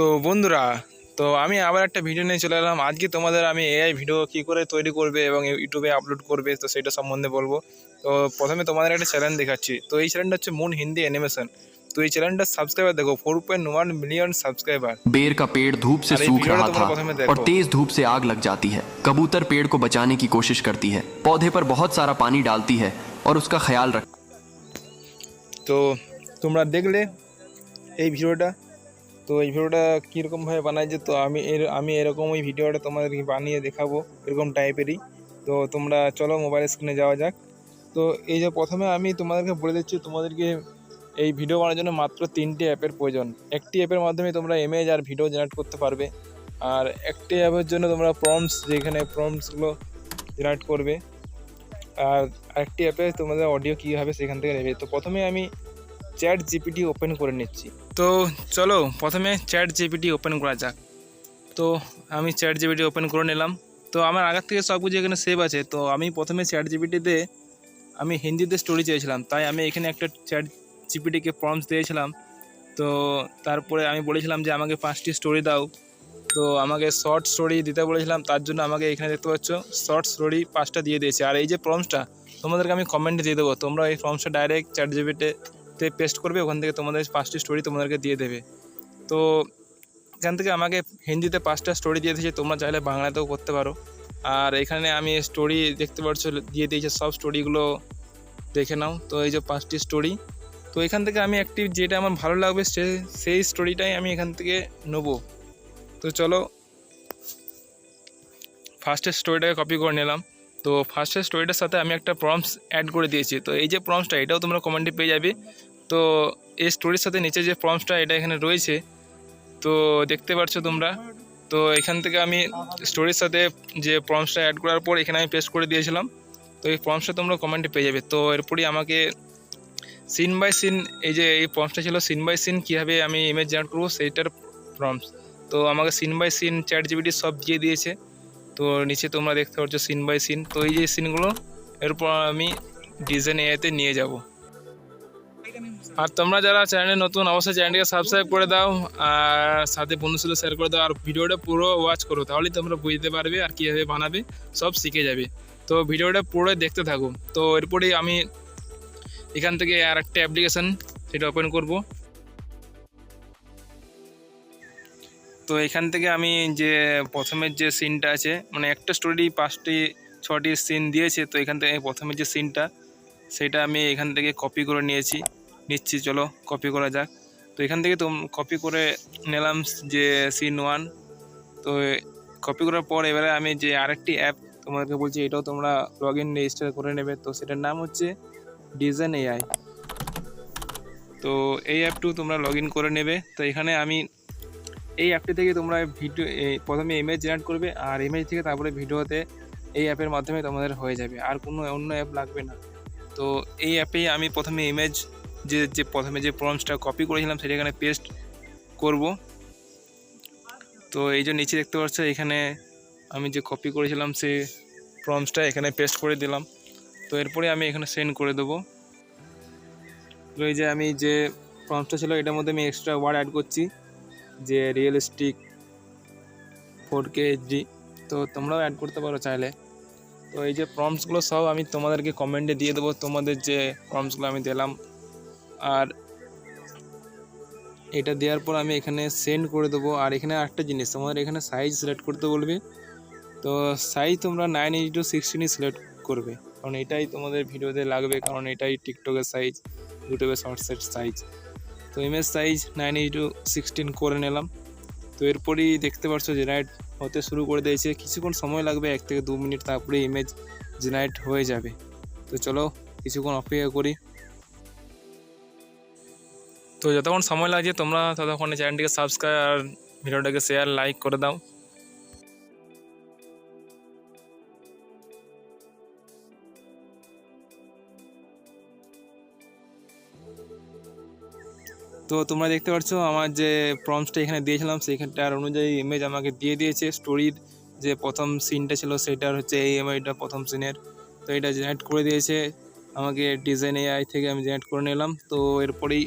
তো বন্ধুরা তো আমি আবার একটা ভিডিও নিয়ে চলে এলাম আজকে তোমাদের আমি এআই ভিডিও কী করে তৈরি করবে এবং ইউটিউবে আপলোড করবে তো সেটা সম্বন্ধে বলবো তো প্রথমে তোমাদের একটা চ্যানেল দেখাচ্ছি তো এই চ্যানেলটা হচ্ছে মুন হিন্দি অ্যানিমেশন তো এই চ্যানেলটার সাবস্ক্রাইবার দেখো four point one million subscriber बेर का पेड़ धूप से अरे सूख वीडियो रहा तो था तुमने प्रथम में देखो। और तेज धूप से आग लग जाती है कबूतर पेड़ को बचाने की कोशिश करती है पौधे पर बहुत सारा पानी डालती है और उसका ख्याल रख তো তোমরা দেখলে এই ভিডিওটা তো এই ভিডিওটা কীরকমভাবে বানাইছে, তো আমি এর, আমি এরকম ওই ভিডিওটা তোমাদেরকে বানিয়ে দেখাবো এরকম টাইপেরই। তো তোমরা চলো মোবাইল স্ক্রিনে যাওয়া যাক। তো এই যে প্রথমে আমি তোমাদেরকে বলে দিচ্ছি, তোমাদেরকে এই ভিডিও বানানোর জন্য মাত্র তিনটি অ্যাপের প্রয়োজন। একটি অ্যাপের মাধ্যমে তোমরা ইমেজ আর ভিডিও জেনারেট করতে পারবে। আর একটি অ্যাপের জন্য তোমরা প্রমস যেখানে প্রমসগুলো জেনারেট করবে। আর আরেকটি অ্যাপে তোমাদের অডিও কী হবে সেখান থেকে নেবে। তো প্রথমে আমি চ্যাট জিপিটি ওপেন করে নিচ্ছি। তো চলো প্রথমে চ্যাট জিপিটি ওপেন করা যাক। তো আমি চ্যাট জিপিটি ওপেন করে নিলাম। তো আমার আগের থেকে সব কিছু এখানে সেভ আছে। তো আমি প্রথমে চ্যাট জিপিটিতে আমি হিন্দিতে স্টোরি চেয়েছিলাম। তাই আমি এখানে একটা চ্যাট জিপিটিকে প্রমস দিয়েছিলাম। তো তারপরে আমি বলেছিলাম যে, আমাকে পাঁচটি স্টোরি দাও। তো আমাকে শর্ট স্টোরি দিতে বলেছিলাম। তার জন্য আমাকে এখানে দেখতে পাচ্ছ শর্ট স্টোরি পাঁচটা দিয়ে দিয়েছে। আর এই যে প্রমসটা তোমাদেরকে আমি কমেন্টে দিয়ে দেবো। তোমরা এই প্রমসটা ডাইরেক্ট চ্যাট জিপিটিতে পেস্ট করবে, ওখান থেকে তোমাদের পাঁচটি স্টোরি তোমাদেরকে দিয়ে দেবে। তো এখান থেকে আমাকে হিন্দিতে পাঁচটা স্টোরি দিয়ে দিয়েছে, তোমরা চাইলে বাংলাতেও করতে পারো। আর এখানে আমি স্টোরি দেখতে পাচ্ছ, দিয়ে দিয়েছে, সব স্টোরিগুলো দেখে নাও। তো এই যে পাঁচটি স্টোরি তো এখান থেকে আমি একটি যেটা আমার ভালো লাগবে, সে, সেই স্টোরিটাই আমি এখান থেকে নেব। তো চলো ফার্স্টের স্টোরিটাকে কপি করে নিলাম। তো ফার্স্টের স্টোরিটার সাথে আমি একটা প্রমস অ্যাড করে দিয়েছি। তো এই যে প্রমসটা এটাও তোমরা কমেন্টে পেয়ে যাবে। তো এই স্টোরির সাথে নিচে যে প্রমসটা এটা এখানে রয়েছে। তো দেখতে পাচ্ছ তোমরা। তো এখান থেকে আমি স্টোরির সাথে যে প্রমসটা অ্যাড করার পর, এখানে আমি পেস্ট করে দিয়েছিলাম। তো এই প্রমসটা তোমরা কমেন্টে পেয়ে যাবে। তো এরপরই আমাকে সিন বাই সিন এই যে এই প্রমসটা ছিল সিন বাই সিন কীভাবে আমি ইমেজ জেনারেট করব, সেইটার প্রমস তো আমাকে scene by scene chat GPT সব দিয়ে দিয়েছে। তো নিচে তোমরা দেখতে পাচ্ছ সিন বাই সিন তো এই যে সিনগুলো এরপর আমি ডিজাইন এতে নিয়ে যাব। আর তোমরা যারা চ্যানেলে নতুন, অবশ্যই চ্যানেলটিকে সাবস্ক্রাইব করে দাও আর সাথে বন্ধুর সাথে শেয়ার করে দাও। আর ভিডিওটা পুরো ওয়াচ করো, তাহলেই তোমরা বুঝতে পারবে আর কীভাবে বানাবে, সব শিখে যাবে। তো ভিডিওটা পুরো দেখতে থাকো। তো এরপরেই আমি এখান থেকে আর একটা অ্যাপ্লিকেশান সেটা ওপেন করব। তো এখান থেকে আমি যে প্রথমের যে সিনটা আছে মানে একটা স্টোরি পাঁচটি, ছটি সিন দিয়েছে, তো এখান থেকে প্রথমের যে সিনটা সেটা আমি এখান থেকে কপি করে নিয়েছি। নিচ্ছি, চলো কপি করা যাক। তো এখান থেকে তো কপি করে নিলাম যে সিন ওয়ান তো কপি করার পর এবারে আমি যে আরেকটি অ্যাপ তোমাদেরকে বলছি, এটাও তোমরা লগ ইন রেজিস্টার করে নেবে। তো সেটার নাম হচ্ছে ডিজাইন এআই তো এই অ্যাপটু তোমরা লগ ইন করে নেবে। তো এখানে আমি এই অ্যাপটি থেকে তোমরা ভিডিও প্রথমে ইমেজ জেনারেট করবে আর ইমেজ থেকে তারপরে ভিডিওতে এই অ্যাপের মাধ্যমে তোমাদের হয়ে যাবে। আর কোনো অন্য অ্যাপ লাগবে না। তো এই অ্যাপেই আমি প্রথমে ইমেজ যে যে প্রথমে যে প্রমসটা কপি করেছিলাম সেটা এখানে পেস্ট করব। তো এই যে নিচে দেখতে পাচ্ছ, এখানে আমি যে কপি করেছিলাম সে প্রমসটা এখানে পেস্ট করে দিলাম। তো এরপরে আমি এখানে সেন্ড করে দেবো। তো এই যে আমি যে প্রমসটা ছিল, এটার মধ্যে আমি এক্সট্রা ওয়ার্ড অ্যাড করছি, যে রিয়েলিস্টিক ফোর কে এইচডি তো তোমরাও অ্যাড করতে পারো চাইলে। তো এই যে প্রমসগুলো সব আমি তোমাদেরকে কমেন্টে দিয়ে দেবো। তোমাদের যে প্রমসগুলো আমি দিলাম আর এটা দেওয়ার পর আমি এখানে সেন্ড করে দেবো। আর এখানে একটা জিনিস, তোমাদের এখানে সাইজ সিলেক্ট করতে বলবে। তো সাইজ তোমরা নাইন এইচ টু সিক্সটিনই সিলেক্ট করবে। কারণ এটাই তোমাদের ভিডিওতে লাগবে, কারণ এটাই টিকটকের সাইজ ইউটিউবের শর্টসের সাইজ তো image size nine H to sixteen করে নিলাম। তো এরপরই দেখতে পাচ্ছ জেনারেট হতে শুরু করে দিয়েছে। কিছুক্ষণ সময় লাগবে, এক থেকে দু মিনিট তারপরে ইমেজ জেনারেট হয়ে যাবে। তো চলো কিছুক্ষণ অপেক্ষা করি। তো যতক্ষণ সময় লাগছে তোমরা ততক্ষণ চ্যানেলটিকে সাবস্ক্রাইব আর ভিডিওটাকে শেয়ার লাইক করে দাও। তো তোমরা দেখতে পাচ্ছ আমার যে প্রমসটা এখানে দিয়েছিলাম সেইখানটার অনুযায়ী ইমেজ আমাকে দিয়ে দিয়েছে স্টোরির যে প্রথম সিনটা ছিল, সেটার হচ্ছে এই এমআইটা প্রথম সিনের তো এটা জেনারেট করে দিয়েছে। আমাকে ডিজাইন এআই থেকে আমি জেনারেট করে নিলাম। তো এরপরেই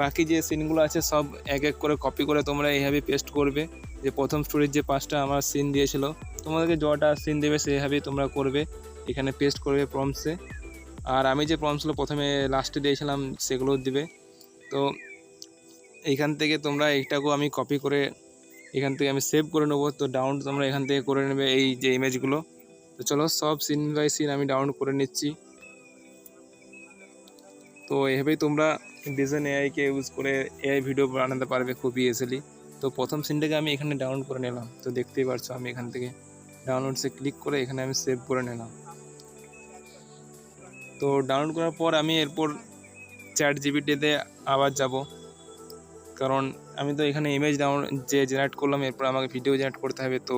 বাকি যে সিনগুলো আছে সব এক এক করে কপি করে তোমরা এইভাবে পেস্ট করবে। যে প্রথম স্টোরির যে পাঁচটা আমার সিন দিয়েছিল, তোমাদেরকে যটা সিন দেবে সেইভাবেই তোমরা করবে। এখানে পেস্ট করবে প্রমসে আর আমি যে প্রমসগুলো প্রথমে লাস্টে দিয়েছিলাম সেগুলো দিবে। তো এইখান থেকে তোমরা এইটাকেও আমি কপি করে এখান থেকে আমি সেভ করে নেব। তো ডাউন তোমরা এখান থেকে করে নেবে এই যে ইমেজগুলো তো চলো সব সিন বাই সিন আমি ডাউনলোড করে নিচ্ছি। তো এভাবেই তোমরা ডিজাইন এআইকে ইউজ করে এআই ভিডিও বানাতে পারবে খুবই ইজিলি তো প্রথম সিনটাকে আমি এখানে ডাউনলোড করে নিলাম। তো দেখতেই পারছ আমি এখান থেকে ডাউনলোডসে ক্লিক করে এখানে আমি সেভ করে নিলাম। তো ডাউনলোড করার পর আমি এরপর চ্যাট জিবিটিতে আবার যাব। কারণ আমি তো এখানে ইমেজ ডাউন যে জেনারেট করলাম, এরপর আমাকে ভিডিও জেনারেট করতে হবে। তো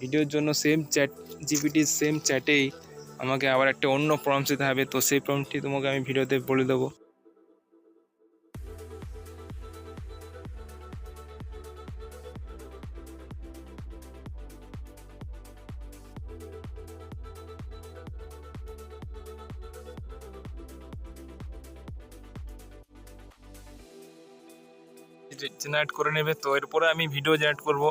ভিডিওর জন্য সেম চ্যাট জিপিটির সেম চ্যাটেই আমাকে আবার একটা অন্য প্রম্পট দিতে হবে, তো সেই প্রম্পটটি তোমাকে আমি ভিডিওতে বলে দেবো। জেনারেট করে নেবে, তো এরপরে আমি ভিডিও জেনারেট করব।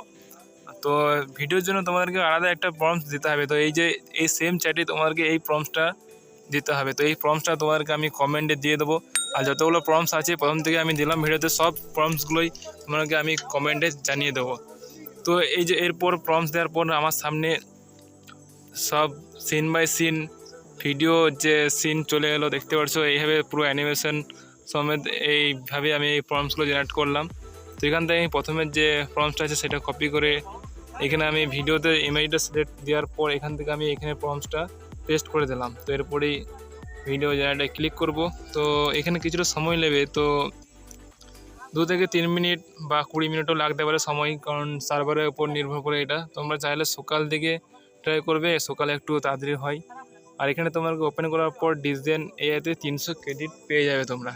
তো ভিডিওর জন্য তোমাদেরকে আলাদা একটা প্রম্পট দিতে হবে। তো এই যে, এই সেম চ্যাটে তোমাদেরকে এই প্রম্পটটা দিতে হবে। তো এই প্রম্পটটা তোমাদেরকে আমি কমেন্টে দিয়ে দেবো। আর যতগুলো প্রম্পটস আছে, প্রথম থেকে আমি দিলাম ভিডিওতে, সব প্রম্পটসগুলোই তোমাদেরকে আমি কমেন্টে জানিয়ে দেবো। তো এই যে, এরপর প্রম্পটস দেওয়ার পর আমার সামনে সব সিন বাই সিন ভিডিও যে সিন চলে এলো, দেখতে পাচ্ছ এইভাবে পুরো অ্যানিমেশন সমেত এইভাবে আমি এই প্রম্পটসগুলো জেনারেট করলাম। তো এখান থেকে আমি প্রথমের যে প্রম্পটটা আছে, সেটা কপি করে এখানে আমি ভিডিওতে ইমেজটা সিলেক্ট দেওয়ার পর এখান থেকে আমি এখানে প্রম্পটসটা পেস্ট করে দিলাম। তো এরপরেই ভিডিও জেনারেটে ক্লিক করব। তো এখানে কিছুটা সময় নেবে। তো দু থেকে তিন মিনিট বা কুড়ি মিনিটও লাগতে পারে সময়, কারণ সার্ভারের উপর নির্ভর করে এটা। তোমরা চাইলে সকাল দিকে ট্রাই করবে, সকালে একটু তাড়াতাড়ি হয়। আর এখানে তোমাকে ওপেন করার পর ডিজাইন এতে তিনশো ক্রেডিট পেয়ে যাবে তোমরা।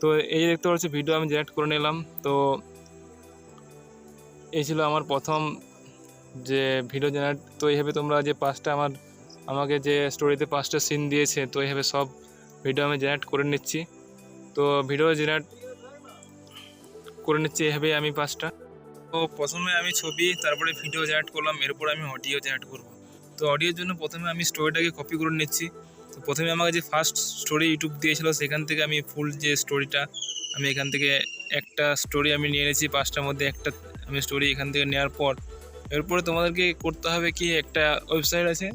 তো এই যে দেখতে পাচ্ছ ভিডিও আমি জেনারেট করে নিলাম। তো এই ছিল আমার প্রথম যে ভিডিও জেনারেট, তো এইভাবে তোমরা যে পাঁচটা আমার, আমাকে যে স্টোরিতে পাঁচটা সিন দিয়েছে, তো এইভাবে সব ভিডিও আমি জেনারেট করে নিচ্ছি। তো ভিডিও জেনারেট করে নিচ্ছি এভাবেই আমি পাঁচটা। তো প্রথমে আমি ছবি, তারপরে ভিডিও জেনারেট করলাম, এরপর আমি অডিও জেনারেট করব। তো অডিওর জন্য প্রথমে আমি স্টোরিটাকে কপি করে নিচ্ছি। তো প্রথমে আমাকে যে ফার্স্ট স্টোরি ইউটিউব দিয়েছিল, সেখান থেকে আমি ফুল যে স্টোরিটা আমি এখান থেকে একটা স্টোরি আমি নিয়ে এনেছি পাঁচটার মধ্যে একটা আমি স্টোরি এখান থেকে নেওয়ার পর এরপরে তোমাদেরকে করতে হবে কি একটা ওয়েবসাইট আছে,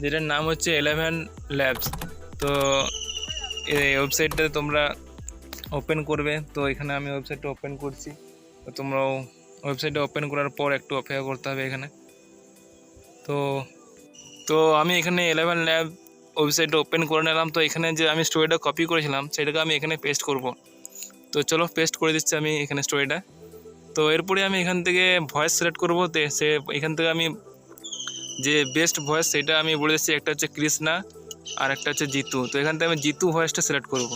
যেটার নাম হচ্ছে এলেভেন ল্যাবস তো এই ওয়েবসাইটটাতে তোমরা ওপেন করবে। তো এখানে আমি ওয়েবসাইটটা ওপেন করছি। তো তোমরাও ওয়েবসাইটটা ওপেন করার পর একটু অপেক্ষা করতে হবে এখানে। তো তো আমি এখানে এলেভেন ল্যাব ওয়েবসাইটটা ওপেন করে নিলাম। তো এখানে যে আমি স্টোরিটা কপি করেছিলাম, সেটাকে আমি এখানে পেস্ট করব। তো চলো পেস্ট করে দিচ্ছি আমি এখানে স্টোরিটা তো এরপরে আমি এখান থেকে ভয়েস সিলেক্ট করবো তো সে এখান থেকে আমি যে বেস্ট ভয়েস সেটা আমি বলে দিচ্ছি একটা হচ্ছে কৃষ্ণা আর একটা হচ্ছে জিতু তো এখান থেকে আমি জিতু ভয়েসটা সিলেক্ট করব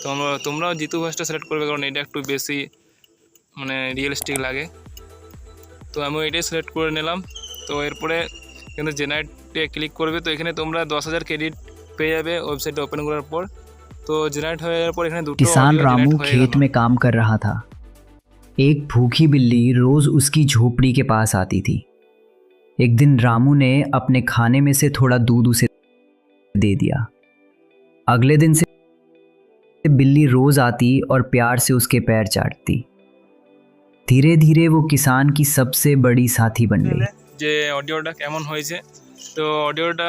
তো আমরা তোমরাও জিতু ভয়েসটা সিলেক্ট করবে কারণ এটা একটু বেশি মানে রিয়েলিস্টিক লাগে তো আমি এটাই সিলেক্ট করে নিলাম তো এরপরে কিন্তু জেনারেটে ক্লিক করবে তো এখানে তোমরা দশ হাজার ক্রেডিট পেয়ে যাবে ওয়েবসাইটটা ওপেন করার পর তো জেনারেট হয়ে যাওয়ার পর এখানে দুটো किसान audio रामू generate হয়ে खेत গেল। में काम कर रहा था एक भूखी बिल्ली रोज उसकी झोपड़ी के पास आती थी एक दिन रामू ने अपने खाने में से थोड़ा दूध उसे दे दिया अगले दिन से बिल्ली रोज आती और प्यार से उसके पैर चाटती धीरे धीरे वो किसान की सबसे बड़ी साथी बन गई যে অডিওটা কেমন হয়েছে তো অডিওটা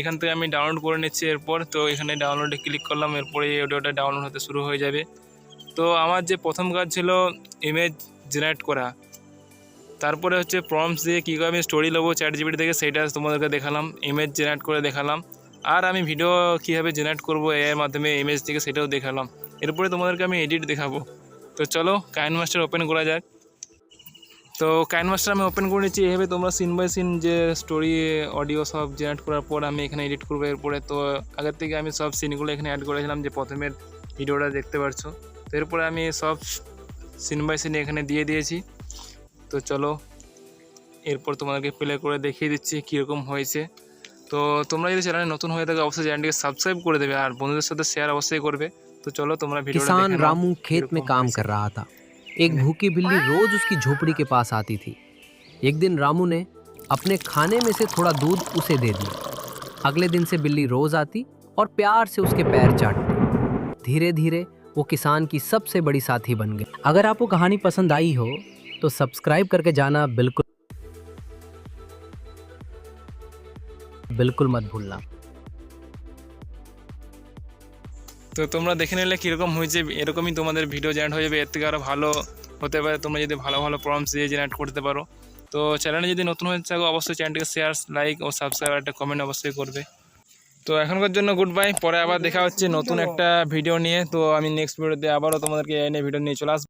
এখান থেকে আমি ডাউনলোড করে নিচ্ছি এরপর তো এখানে ডাউনলোডে ক্লিক করলাম এরপরে এই অডিওটা ডাউনলোড হতে শুরু হয়ে যাবে তো আমার যে প্রথম কাজ ছিল ইমেজ জেনারেট করা। তারপরে হচ্ছে প্রমস দিয়ে কীভাবে আমি স্টোরি নেব চ্যাট জিবিটি থেকে সেটা তোমাদেরকে দেখালাম ইমেজ জেনারেট করে দেখালাম। আর আমি ভিডিও কীভাবে জেনারেট করব এর মাধ্যমে ইমেজ থেকে সেটাও দেখালাম। এরপরে তোমাদেরকে আমি এডিট দেখাবো। তো চলো কাইন মাস্টার ওপেন করা যাক। তো কাইন মাস্টার আমি ওপেন করে নিচ্ছি, এভাবে তোমরা সিন বাই সিন যে স্টোরি অডিও সব জেনারেট করার পর আমি এখানে এডিট করব। এরপরে তো আগের থেকে আমি সব সিনগুলো এখানে অ্যাড করেছিলাম যে প্রথমের ভিডিওটা দেখতে পারছ। তো এরপরে আমি সব সিন বাই সিন এখানে দিয়ে দিয়েছি তো চলো এরপর তোমাদেরকে প্লে করে দেখিয়ে দিচ্ছি কীরকম হয়েছে তো তোমরা যদি চ্যানেলে নতুন হয়ে থাকে অবশ্যই চ্যানেলটিকে সাবস্ক্রাইব করে দেবে আর বন্ধুদের সাথে শেয়ার অবশ্যই করবে তো তো চলো তোমরা ভিডিওটা किसान দেখে নাও रामू खेत में কিরকম काम হয়েছে। कर रहा था एक भूखी बिल्ली रोज उसकी झोपड़ी के पास आती थी एक दिन रामू ने अपने खाने में से थोड़ा दूध उसे दे दिया अगले दिन से बिल्ली रोज आती और प्यार से उसके पैर चाटती धीरे धीरे वो किसान की सबसे बड़ी साथी बन गई अगर आपको कहानी पसंद आई हो तो सब्सक्राइब करके जाना बिल्कुल बिल्कुल मत भूलना তো তোমরা দেখে নিলে কীরকম হয়েছে এরকমই তোমাদের ভিডিও জেনারেট হয়ে যাবে এর থেকে আরও ভালো হতে পারে তোমরা যদি ভালো ভালো প্রমস দিয়ে জেনারেট করতে পারো তো চ্যানেলে যদি নতুন হয়ে থাকো অবশ্যই চ্যানেলটিকে শেয়ার লাইক ও সাবস্ক্রাইব আর একটা কমেন্ট অবশ্যই করবে তো এখনকার জন্য গুড বাই পরে আবার দেখা হচ্ছে নতুন একটা ভিডিও নিয়ে। তো আমি নেক্সট ভিডিওতে আবারও তোমাদেরকে এনে ভিডিও নিয়ে চলে আসব।